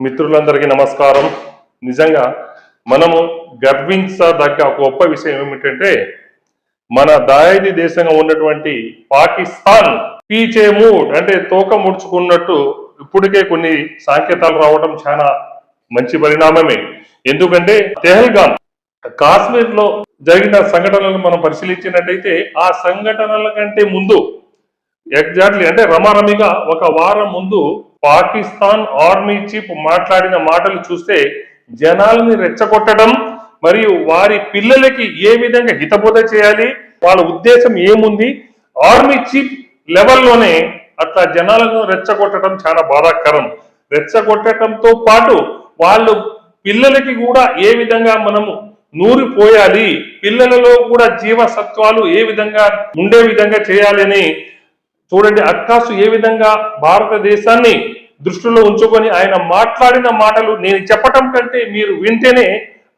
మిత్రులందరికీ నమస్కారం. నిజంగా మనము గర్వించదగ్గ ఒక గొప్ప విషయం ఏమిటంటే మన దాయాది దేశంగా ఉన్నటువంటి పాకిస్తాన్ పీచే మూడ్ అంటే తోక ముడుచుకున్నట్టు ఇప్పటికే కొన్ని సాంకేతాలు రావడం చాలా మంచి పరిణామమే. ఎందుకంటే తెహల్గాన్ కాశ్మీర్లో జరిగిన సంఘటనలను మనం పరిశీలించినట్టయితే ఆ సంఘటనల కంటే ముందు ఎగ్జాక్ట్లీ అంటే రమారమిగా ఒక వారం ముందు పాకిస్తాన్ ఆర్మీ చీఫ్ మాట్లాడిన మాటలు చూస్తే జనాల్ని రెచ్చగొట్టడం మరియు వారి పిల్లలకి ఏ విధంగా హితబోధ చేయాలి వాళ్ళ ఉద్దేశం ఏముంది ఆర్మీ చీఫ్ లెవెల్లోనే అట్లా జనాలను రెచ్చగొట్టడం చాలా బాధాకరం. రెచ్చగొట్టడంతో పాటు వాళ్ళు పిల్లలకి కూడా ఏ విధంగా మనము నూరిపోయాలి పిల్లలలో కూడా జీవసత్వాలు ఏ విధంగా ఉండే విధంగా చేయాలని చూడండి అక్కాసు ఏ విధంగా భారతదేశాన్ని దృష్టిలో ఉంచుకొని ఆయన మాట్లాడిన మాటలు నేను చెప్పటం కంటే మీరు వింటేనే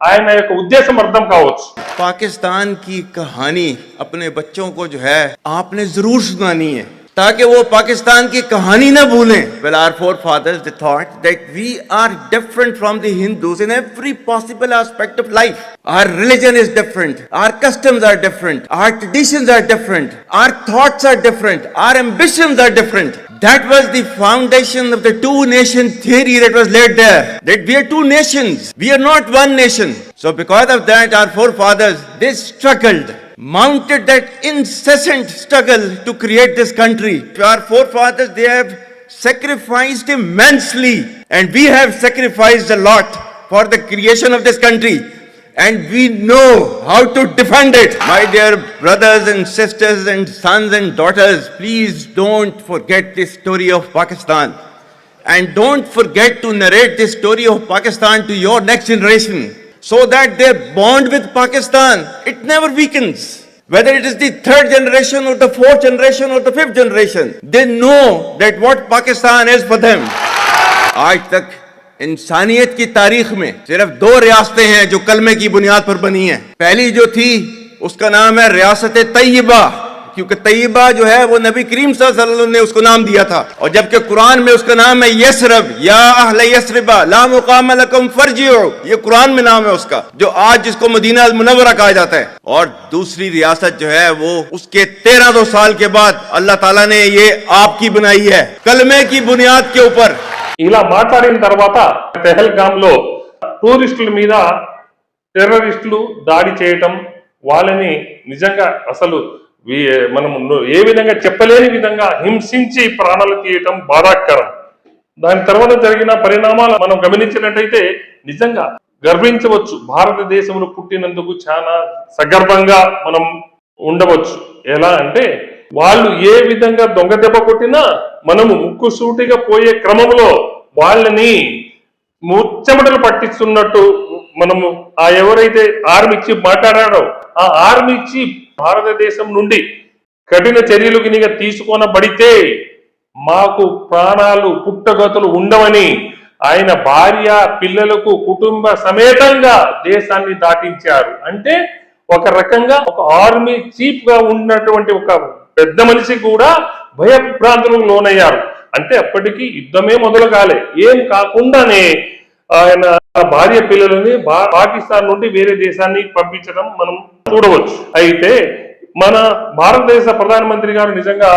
ఆయన యొక్క ఉద్దేశం అర్థం కావచ్చు पाकिस्तान की कहानी अपने बच्चों को जो है आपने जरूर सुनानी है ताकि वो पाकिस्तान की कहानी ना भूलें well our forefathers they thought that we are different from the hindus in every possible aspect of life our religion is different our customs are different our traditions are different our thoughts are different our ambitions are different that was the foundation of the two nation theory that was laid there. That we are two nations. We are not one nation. So because of that, our forefathers, they struggled, mounted that incessant struggle to create this country. Our forefathers, they have sacrificed immensely. And we have sacrificed a lot for the creation of this country and we know how to defend it. My dear brothers and sisters and sons and daughters, please don't forget the story of Pakistan. And don't forget to narrate the story of Pakistan to your next generation سو دیٹ fifth بانڈ they تھرڈ جنریشن دے نو دیٹ واٹ پاکستان آج تک انسانیت کی تاریخ میں صرف دو ریاستیں ہیں جو کلمے کی بنیاد پر بنی ہیں پہلی جو تھی اس کا نام ہے ریاست طیبہ کیونکہ طیبہ جو ہے وہ نبی کریم صلی اللہ علیہ وسلم نے اس کو نام دیا تھا۔ اور جبکہ قرآن میں اس کا نام ہے یسرب، یا اہل یسربا، لا مقام لکم فرجیو یہ قرآن میں نام ہے اس کا، جو آج جس کو مدینہ المنورہ کہا جاتا ہے۔ اور دوسری ریاست جو ہے وہ اس کے تیرہ دو سال کے بعد اللہ تعالیٰ نے یہ آپ کی بنائی ہے۔ کلمے کی بنیاد کے اوپر۔ ఇలా మాట్లాడిన తర్వాత పెహల్గామ్ లో టూరిస్టుల మీద టెర్రరిస్టులు داڑی چیٹم، والنی، نجنگا اصلو మనం ఏ విధంగా చెప్పలేని విధంగా హింసించి ప్రాణాలు తీయటం బాధాకరం. దాని తర్వాత జరిగిన పరిణామాలు మనం గమనించినట్టయితే నిజంగా గర్వించవచ్చు. భారతదేశంలో పుట్టినందుకు చాలా సగర్వంగా మనం ఉండవచ్చు. ఎలా అంటే వాళ్ళు ఏ విధంగా దొంగ దెబ్బ కొట్టినా మనము ముక్కు సూటిగా పోయే క్రమంలో వాళ్ళని ముచ్చమటలు పట్టిస్తున్నట్టు మనము ఆ ఎవరైతే ఆర్మీ చీఫ్ మాట్లాడాడో ఆ ఆర్మీ చీఫ్ భారతదేశం నుండి కఠిన చర్యలు గినిగా తీసుకొనబడితే మాకు ప్రాణాలు పుట్టగతులు ఉండవని ఆయన భార్య పిల్లలకు కుటుంబ సమేతంగా దేశాన్ని దాటించారు. అంటే ఒక రకంగా ఒక ఆర్మీ చీఫ్గా ఉన్నటువంటి ఒక పెద్ద మనిషి కూడా భయభ్రాంతులకు లోనయ్యారు. అంటే అప్పటికి యుద్ధమే మొదలు కాలే ఏం కాకుండానే ఆయన భార్య పిల్లలని భా- పాకిస్తాన్ నుండి వేరే దేశాన్ని పంపించడం మనం చూడవచ్చు. అయితే మన భారతదేశ ప్రధానమంత్రి గారు నిజంగా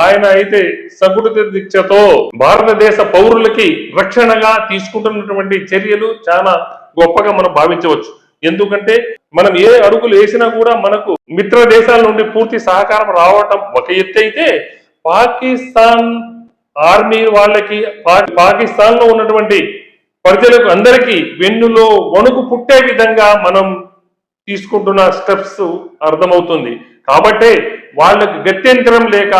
ఆయన అయితే సగుడిత దీక్షతో భారతదేశ పౌరులకి రక్షణగా తీసుకుంటున్నటువంటి చర్యలు చాలా గొప్పగా మనం భావించవచ్చు. ఎందుకంటే మనం ఏ అడుగులు వేసినా కూడా మనకు మిత్ర దేశాల నుండి పూర్తి సహకారం రావటం ఒక ఎత్తు అయితే పాకిస్తాన్ ఆర్మీ వాళ్ళకి పాకిస్తాన్లో ఉన్నటువంటి ప్రజలకు అందరికీ వెన్నులో వణుకు పుట్టే విధంగా మనం తీసుకుంటున్న స్టెప్స్ అర్థమవుతుంది. కాబట్టే వాళ్ళకి గత్యంతరం లేక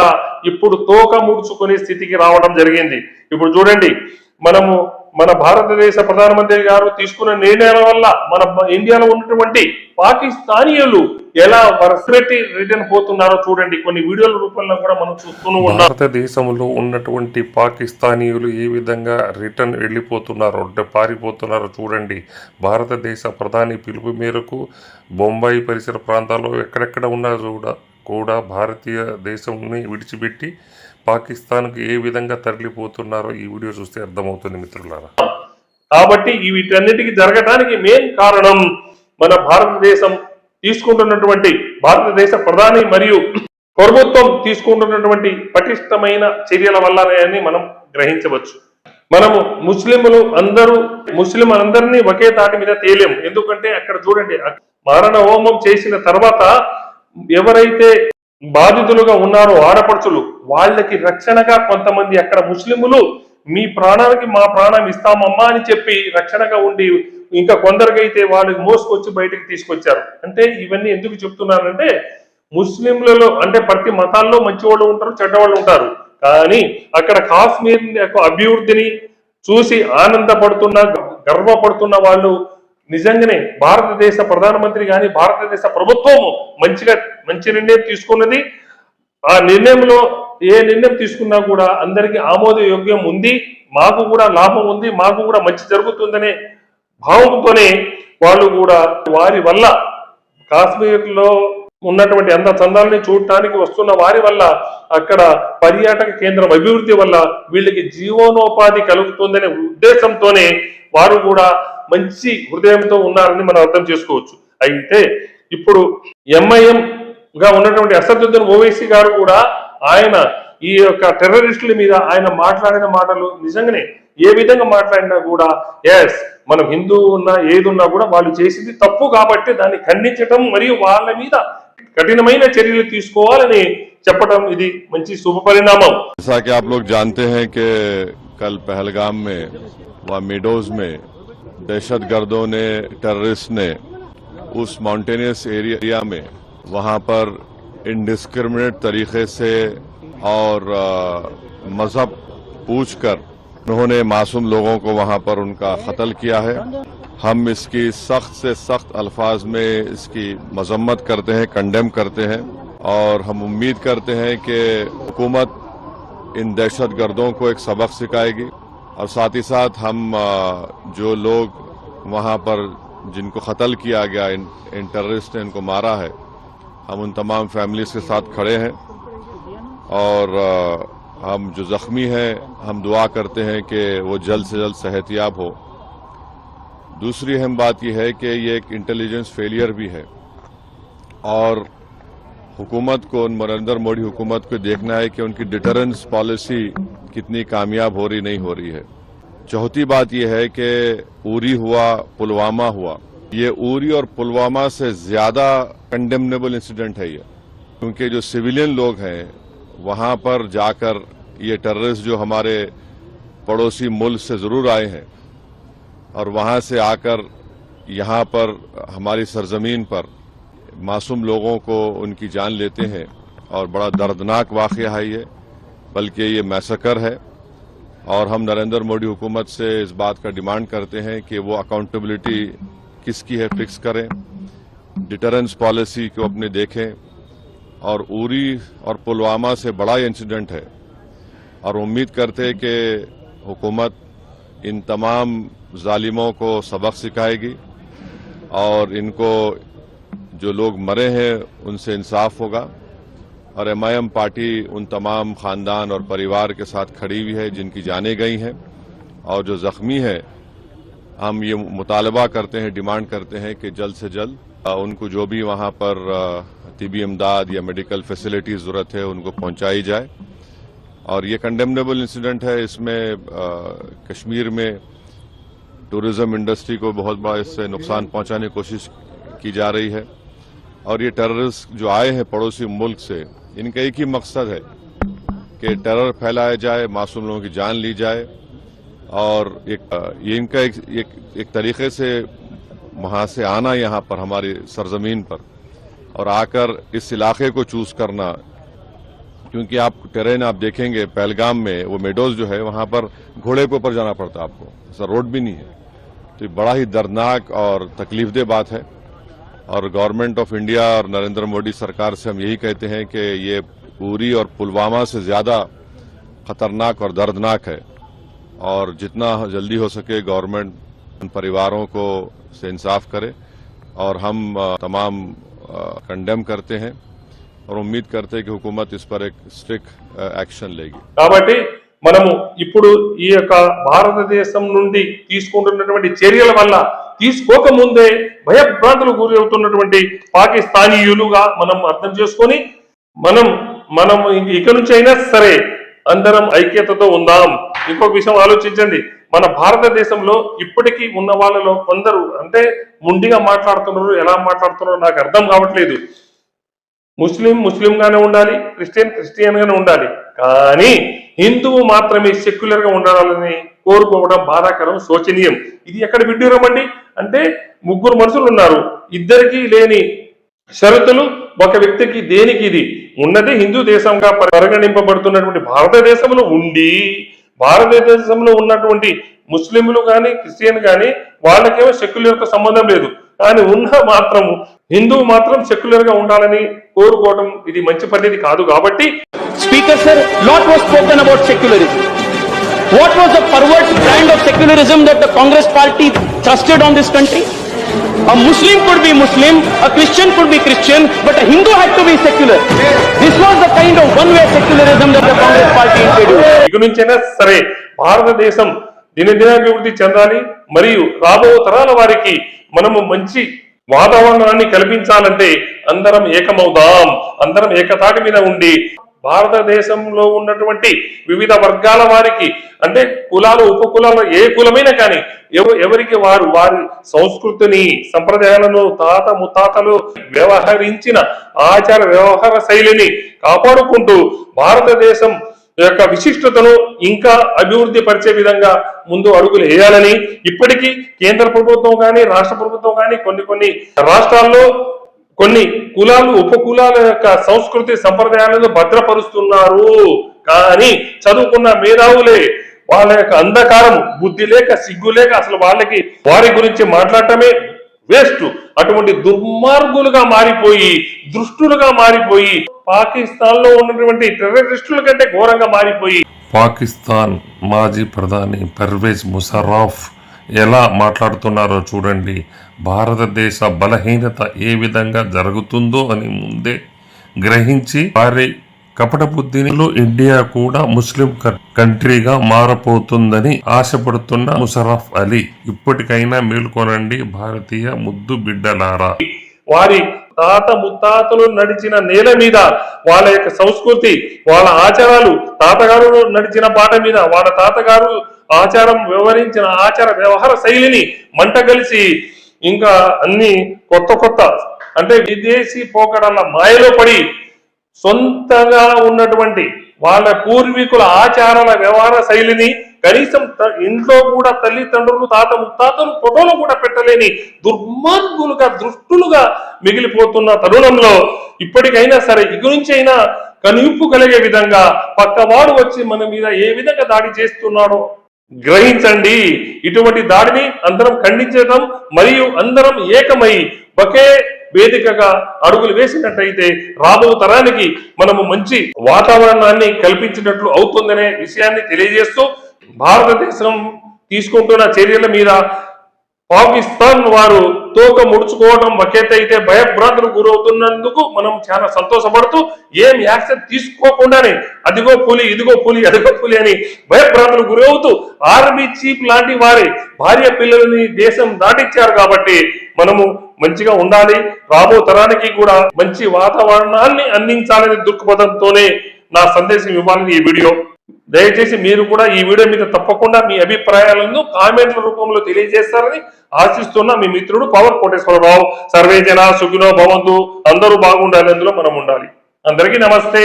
ఇప్పుడు తోక ముడుచుకునే స్థితికి రావడం జరిగింది. ఇప్పుడు చూడండి మనము మన భారతదేశ ప్రధానమంత్రి గారు తీసుకున్న నిర్ణయాల వల్ల మన ఇండియాలో ఉన్నటువంటి పాకిస్తానీయులు ఎలా వరసపెట్టి రిటర్న్ పోతున్నారో చూడండి. కొన్ని వీడియోల రూపంలో కూడా మనం చూస్తూనే ఉన్నాం. భారతదేశంలో ఉన్నటువంటి పాకిస్తానీయులు ఏ విధంగా రిటర్న్ వెళ్ళిపోతున్నారో పారిపోతున్నారో చూడండి. భారతదేశ ప్రధాని పిలుపు మేరకు బొంబాయి పరిసర ప్రాంతాల్లో ఎక్కడెక్కడ ఉన్నా కూడా కూడా భారతీయ దేశంని విడిచిపెట్టి పాకిస్తాన్కు ఏ విధంగా తరలిపోతున్నారో ఈ వీడియో చూస్తే అర్థమవుతుంది మిత్రులారా. కాబట్టి వీటన్నిటికీ జరగటానికి మెయిన్ కారణం మన భారతదేశం తీసుకుంటున్నటువంటి భారతదేశ ప్రధాని మరియు ప్రభుత్వం తీసుకుంటున్నటువంటి పటిష్టమైన చర్యల వల్లనే అని మనం గ్రహించవచ్చు. మనము ముస్లింలు అందరూ ముస్లిం అందరినీ ఒకే తాటి మీద తేలేము ఎందుకంటే అక్కడ చూడండి మారణ హోమం చేసిన తర్వాత ఎవరైతే బాధితులుగా ఉన్నారు ఆడపడుచులు వాళ్ళకి రక్షణగా కొంతమంది అక్కడ ముస్లిములు మీ ప్రాణానికి మా ప్రాణం ఇస్తామమ్మా అని చెప్పి రక్షణగా ఉండి ఇంకా కొందరికైతే వాళ్ళకి మోసుకొచ్చి బయటకు తీసుకొచ్చారు. అంటే ఇవన్నీ ఎందుకు చెప్తున్నానంటే ముస్లింలలో అంటే ప్రతి మతాల్లో మంచి వాళ్ళు ఉంటారు చెడ్డవాళ్ళు ఉంటారు. కానీ అక్కడ కాశ్మీర్ యొక్క అభివృద్ధిని చూసి ఆనందపడుతున్న గర్వపడుతున్న వాళ్ళు నిజంగానే భారతదేశ ప్రధానమంత్రి కానీ భారతదేశ ప్రభుత్వం మంచిగా మంచి నిర్ణయం తీసుకున్నది. ఆ నిర్ణయంలో ఏ నిర్ణయం తీసుకున్నా కూడా అందరికీ ఆమోదయోగ్యం ఉంది. మాకు కూడా లాభం ఉంది. మాకు కూడా మంచి జరుగుతుందనే భావంతోనే వాళ్ళు కూడా వారి వల్ల కాశ్మీర్లో ఉన్నటువంటి అంద చందాలని చూడటానికి వస్తున్న వారి వల్ల అక్కడ పర్యాటక కేంద్రం అభివృద్ధి వల్ల వీళ్ళకి జీవనోపాధి కలుగుతుందనే ఉద్దేశంతోనే వారు కూడా మంచి హృదయంతో ఉన్నారని మనం అర్థం చేసుకోవచ్చు అయితే ఇప్పుడు ఎంఐఎం గా ఉన్నటువంటి అసదుద్దీన్ ఓవైసీ గారు కూడా ఆయన ఈ యొక్క టెర్రరిస్టుల మీద ఆయన మాట్లాడిన మాటలు నిజంగానే ఏ విధంగా మాట్లాడినా కూడా ఎస్ మనం హిందూ ఉన్నా ఏది ఉన్నా కూడా వాళ్ళు చేసింది తప్పు కాబట్టి దాన్ని ఖండించటం మరియు వాళ్ళ మీద కఠినమైన చర్యలు తీసుకోవాలని చెప్పడం ఇది మంచి శుభ పరిణామం जैसा कि आप लोग जानते हैं कि कल पहलगाम में व मिडोज में دہشت گردوں نے ٹررس نے اس ماؤنٹینس ایریا میں وہاں پر انڈسکرمنیٹ طریقے سے اور مذہب پوچھ کر انہوں نے معصوم لوگوں کو وہاں پر ان کا قتل کیا ہے۔ ہم اس کی سخت سے سخت الفاظ میں اس کی مذمت کرتے ہیں کنڈیم کرتے ہیں اور ہم امید کرتے ہیں کہ حکومت ان دہشت گردوں کو ایک سبق سکھائے گی۔ اور ساتھ ہی ساتھ ہم جو لوگ وہاں پر جن کو قتل کیا گیا، ان ٹررسٹ نے ان کو مارا ہے، ہم ان تمام فیملیز کے ساتھ کھڑے ہیں اور ہم جو زخمی ہیں، ہم دعا کرتے ہیں کہ وہ جلد سے جلد صحتیاب ہو۔ دوسری اہم بات یہ ہے کہ یہ ایک انٹیلیجنس فیلئر بھی ہے اور حکومت کو نریندر موڈی حکومت کو دیکھنا ہے کہ ان کی ڈیٹرنس پالیسی کتنی کامیاب ہو رہی نہیں ہو رہی ہے۔ چوتھی بات یہ ہے کہ اوری ہوا، پلوامہ ہوا۔ یہ اوری اور پلوامہ سے زیادہ کنڈیمنیبل انسیڈنٹ ہے یہ۔ کیونکہ جو سویلین لوگ ہیں، وہاں پر جا کر یہ ٹررس جو ہمارے پڑوسی ملک سے ضرور آئے ہیں، اور وہاں سے آ کر یہاں پر، ہماری سرزمین پر معصوم لوگوں کو ان کی جان لیتے ہیں اور بڑا دردناک واقعہ ہے یہ، بلکہ یہ میسکر ہے۔ اور ہم نریندر موڈی حکومت سے اس بات کا ڈیمانڈ کرتے ہیں کہ وہ اکاؤنٹیبلٹی کس کی ہے فکس کریں ڈٹرنس پالیسی کو اپنے دیکھیں۔ اور اوری اور پلوامہ سے بڑا انسیڈنٹ ہے۔ اور امید کرتے کہ حکومت ان تمام ظالموں کو سبق سکھائے گی اور ان کو جو لوگ مرے ہیں، ان سے انصاف ہوگا۔ اور ایم آئی ایم پارٹی ان تمام خاندان اور پریوار کے ساتھ کھڑی ہوئی ہے، جن کی جانیں گئی ہیں۔ اور جو زخمی ہیں، ہم یہ مطالبہ کرتے ہیں، ڈیمانڈ کرتے ہیں کہ جلد سے جلد ان کو جو بھی وہاں پر طبی امداد یا میڈیکل فیسلٹی ضرورت ہے، ان کو پہنچائی جائے۔ اور یہ کنڈیمنیبل انسیڈنٹ ہے۔ اس میں کشمیر میں ٹوریزم انڈسٹری کو بہت بڑا اس سے نقصان پہنچانے کی کوشش کی جا رہی ہے۔ اور یہ ٹیررسٹ جو آئے ہیں پڑوسی ملک سے ان کا ایک ہی مقصد ہے کہ ٹیرر پھیلایا جائے معصوم لوگوں کی جان لی جائے اور یہ ان کا ایک, طریقے سے وہاں سے آنا یہاں پر ہماری سرزمین پر اور آ کر اس علاقے کو چوز کرنا۔ کیونکہ آپ ٹرین آپ دیکھیں گے پہلگام میں وہ میڈوز جو ہے وہاں پر گھوڑے کے اوپر جانا پڑتا آپ کو ایسا روڈ بھی نہیں ہے۔ تو یہ بڑا ہی دردناک اور تکلیف دہ بات ہے۔ اور گورنمنٹ آف انڈیا اور نریندر موڈی سرکار سے ہم یہی کہتے ہیں کہ یہ پوری اور پلوامہ سے زیادہ خطرناک اور دردناک ہے اور جتنا جلدی ہو سکے گورنمنٹ ان پریواروں کو سے انصاف کرے اور ہم تمام کنڈیم کرتے ہیں اور امید کرتے ہیں کہ حکومت اس پر ایک اسٹرک ایکشن لے گی۔ కాబట్టి మనము ఇప్పుడు ఈ యొక్క భారతదేశం నుండి తీసుకుంటున్నటువంటి చర్యల వల్ల తీసుకోక ముందే భయభ్రాంతులు గురి అవుతున్నటువంటి పాకిస్తానీయులుగా మనం అర్థం చేసుకొని మనం మనం ఇక- నుంచి అయినా సరే అందరం ఐక్యతతో ఉందాం. ఇంకొక విషయం ఆలోచించండి. మన భారతదేశంలో ఇప్పటికీ ఉన్న వాళ్ళలో కొందరు అంటే ముండిగా మాట్లాడుతున్నారు ఎలా మాట్లాడుతున్నారో నాకు అర్థం కావట్లేదు. ముస్లిం ముస్లింగానే ఉండాలి క్రిస్టియన్ క్రిస్టియన్ గానే ఉండాలి. కానీ హిందువు మాత్రమే సెక్యులర్గా ఉండాలని కోరుకోవడం బాధాకరం శోచనీయం. ఇది ఎక్కడ విడ్డూరమండి అంటే ముగ్గురు మనుషులు ఉన్నారు. ఇద్దరికి లేని షరతులు ఒక వ్యక్తికి దేనికి ఇది? ఉన్నది హిందూ దేశంగా పరిగణింపబడుతున్నటువంటి భారతదేశంలో ఉండి భారతదేశంలో ఉన్నటువంటి ముస్లింలు కానీ క్రిస్టియన్ కానీ వాళ్ళకేమో సెక్యులర్తో సంబంధం లేదు. కానీ ఉన్న మాత్రం హిందువు మాత్రం సెక్యులర్గా ఉండాలని కోరుకోవడం ఇది మంచి పద్ధతి కాదు కాబట్టి speaker sir lot was spoken about secularism. What was the perverse brand of secularism that the Congress party trusted on this country? A Muslim could be Muslim, a Christian could be Christian, but a Hindu had to be secular. This was the kind of one-way secularism that the Congress party introduced. ఇక నుంచైనా సరే భారతదేశం దినదినాభివృద్ధి చెందాలి మరియు రాబో తరాల వారికి మనము మంచి వాతావరణాన్ని కల్పించాలంటే అందరం ఏకమవుదాం అందరం ఏకతాటి మీద ఉండి భారతదేశంలో ఉన్నటువంటి వివిధ వర్గాల వారికి అంటే కులాలు ఉప కులాలు ఏ కులమైనా కానీ ఎవ- ఎవరికి వారు వారి సంస్కృతిని సంప్రదాయాలను తాత ముత్తాతలు వ్యవహరించిన ఆచార వ్యవహార శైలిని కాపాడుకుంటూ భారతదేశం యొక్క విశిష్టతను ఇంకా అభివృద్ధి పరిచే విధంగా ముందు అడుగులు వేయాలని ఇప్పటికీ కేంద్ర ప్రభుత్వం కానీ రాష్ట్ర ప్రభుత్వం కానీ కొన్ని కొన్ని రాష్ట్రాల్లో కొన్ని కులాలు ఉప కులాల యొక్క సంస్కృతి సంప్రదాయాలను భద్రపరుస్తున్నారు. కానీ చదువుకున్న మేధావులే వాళ్ళ యొక్క అంధకారం బుద్ధి లేక సిగ్గు లేక అసలు వాళ్ళకి వారి గురించి మాట్లాడటమే వేస్ట్. అటువంటి దుర్మార్గులుగా మారిపోయి దృష్టులుగా మారిపోయి పాకిస్తాన్లో ఉన్నటువంటి టెర్రరిస్టుల కంటే ఘోరంగా మారిపోయి. పాకిస్తాన్ మాజీ ప్రధాని పర్వేజ్ ముషర్రాఫ్ ఎలా మాట్లాడుతున్నారో చూడండి. భారతదేశ బలహీనత ఏ విధంగా జరుగుతుందో అని ముందే గ్రహించి వారి కపట బుద్ధిలో ఇండియా కూడా ముస్లిం క- కంట్రీగా మారపోతుందని ఆశపడుతున్న ముషరఫ్ అలీ. ఇప్పటికైనా మేల్కొనండి భారతీయ ముద్దు బిడ్డలారా. వారి తాత ముత్తాతలు నడిచిన నేల మీద వాళ్ళ యొక్క సంస్కృతి వాళ్ళ ఆచారాలు తాతగారు నడిచిన బాట మీద వాళ్ళ తాతగారు ఆచారం వివరించిన ఆచార వ్యవహార శైలిని మంట కలిసి ఇంకా అన్ని కొత్త కొత్త అంటే విదేశీ పోకడల మాయలో పడి సొంతగా ఉన్నటువంటి వాళ్ళ పూర్వీకుల ఆచారాల వ్యవహార శైలిని కనీసం ఇంట్లో కూడా తల్లిదండ్రులు తాత ముత్తాతలు ఫోటోలు కూడా పెట్టలేని దుర్మార్గులుగా దృష్టులుగా మిగిలిపోతున్న తరుణంలో ఇప్పటికైనా సరే ఇక నుంచి అయినా కనువిప్పు కలిగే విధంగా పక్కవాడు వచ్చి మన మీద ఏ విధంగా దాడి చేస్తున్నాడో గ్రహించండి. ఇటువంటి దాడిని అందరం ఖండించడం మరియు అందరం ఏకమై ఒకే వేదికగా అడుగులు వేసినట్టయితే రాబో తరానికి మనము మంచి వాతావరణాన్ని కల్పించినట్లు అవుతుందనే విషయాన్ని తెలియజేస్తూ భారతదేశం తీసుకుంటున్న చర్యల మీద పాకిస్తాన్ వారు తోక ముడుచుకోవడం ఒకేతైతే భయభ్రాంతులు గురవుతున్నందుకు మనం చాలా సంతోషపడుతూ ఏం యాక్షన్ తీసుకోకుండానే అదిగో పులి ఇదిగో పులి అదిగో పులి అని భయభ్రాంతులు గురవుతూ ఆర్మీ చీఫ్ లాంటి వారి భార్య పిల్లలని దేశం దాటిచ్చారు కాబట్టి మనము మంచిగా ఉండాలి. రాబో తరానికి కూడా మంచి వాతావరణాన్ని అందించాలనే దృక్పథంతోనే నా సందేశం ఇవ్వాలని ఈ వీడియో. దయచేసి మీరు కూడా ఈ వీడియో మీద తప్పకుండా మీ అభిప్రాయాలను కామెంట్ల రూపంలో తెలియజేస్తారని ఆశిస్తున్న మీ మిత్రుడు పవర్ కోటేశ్వరరావు సర్వే జన సుఖినో భవంతు. అందరూ బాగుండాలి అందులో మనం ఉండాలి. అందరికీ నమస్తే.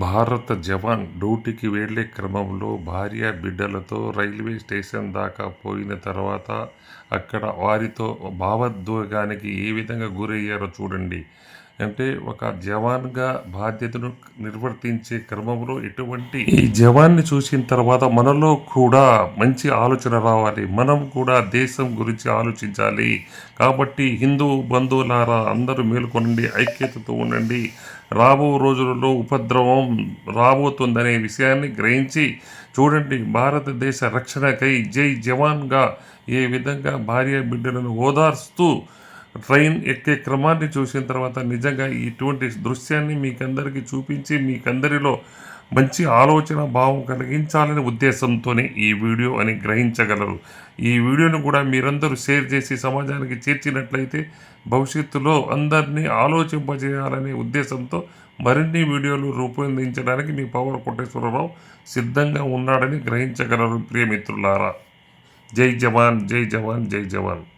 భారత జవాన్ డ్యూటీకి వెళ్ళే క్రమంలో భార్య బిడ్డలతో రైల్వే స్టేషన్ దాకా పోయిన తర్వాత అక్కడ వారితో భావోద్వేగానికి ఏ విధంగా గురయ్యారో చూడండి. అంటే ఒక జవాన్గా బాధ్యతను నిర్వర్తించే క్రమంలో ఎటువంటి ఈ జవాన్ని చూసిన తర్వాత మనలో కూడా మంచి ఆలోచన రావాలి. మనం కూడా దేశం గురించి ఆలోచించాలి. కాబట్టి హిందూ బంధువులారా అందరూ మేల్కొనండి ఐక్యతతో ఉండండి. రాబో రోజులలో ఉపద్రవం రాబోతుందనే విషయాన్ని గ్రహించి చూడండి. భారతదేశ రక్షణకై జై జవాన్గా ఏ విధంగా భార్య బిడ్డలను ఓదార్స్తూ ట్రైన్ ఎక్కే క్రమాన్ని చూసిన తర్వాత నిజంగా ఇటువంటి దృశ్యాన్ని మీకందరికీ చూపించి మీకందరిలో మంచి ఆలోచన భావం కలిగించాలనే ఉద్దేశంతోనే ఈ వీడియో అని గ్రహించగలరు. ఈ వీడియోను కూడా మీరందరూ షేర్ చేసి సమాజానికి చేర్చినట్లయితే భవిష్యత్తులో అందరినీ ఆలోచింపజేయాలనే ఉద్దేశంతో మరిన్ని వీడియోలు రూపొందించడానికి మీ పవర్ కోటేశ్వరరావు సిద్ధంగా ఉన్నాడని గ్రహించగలరు ప్రియమిత్రులారా. జై జవాన్ జై జవాన్ జై జవాన్.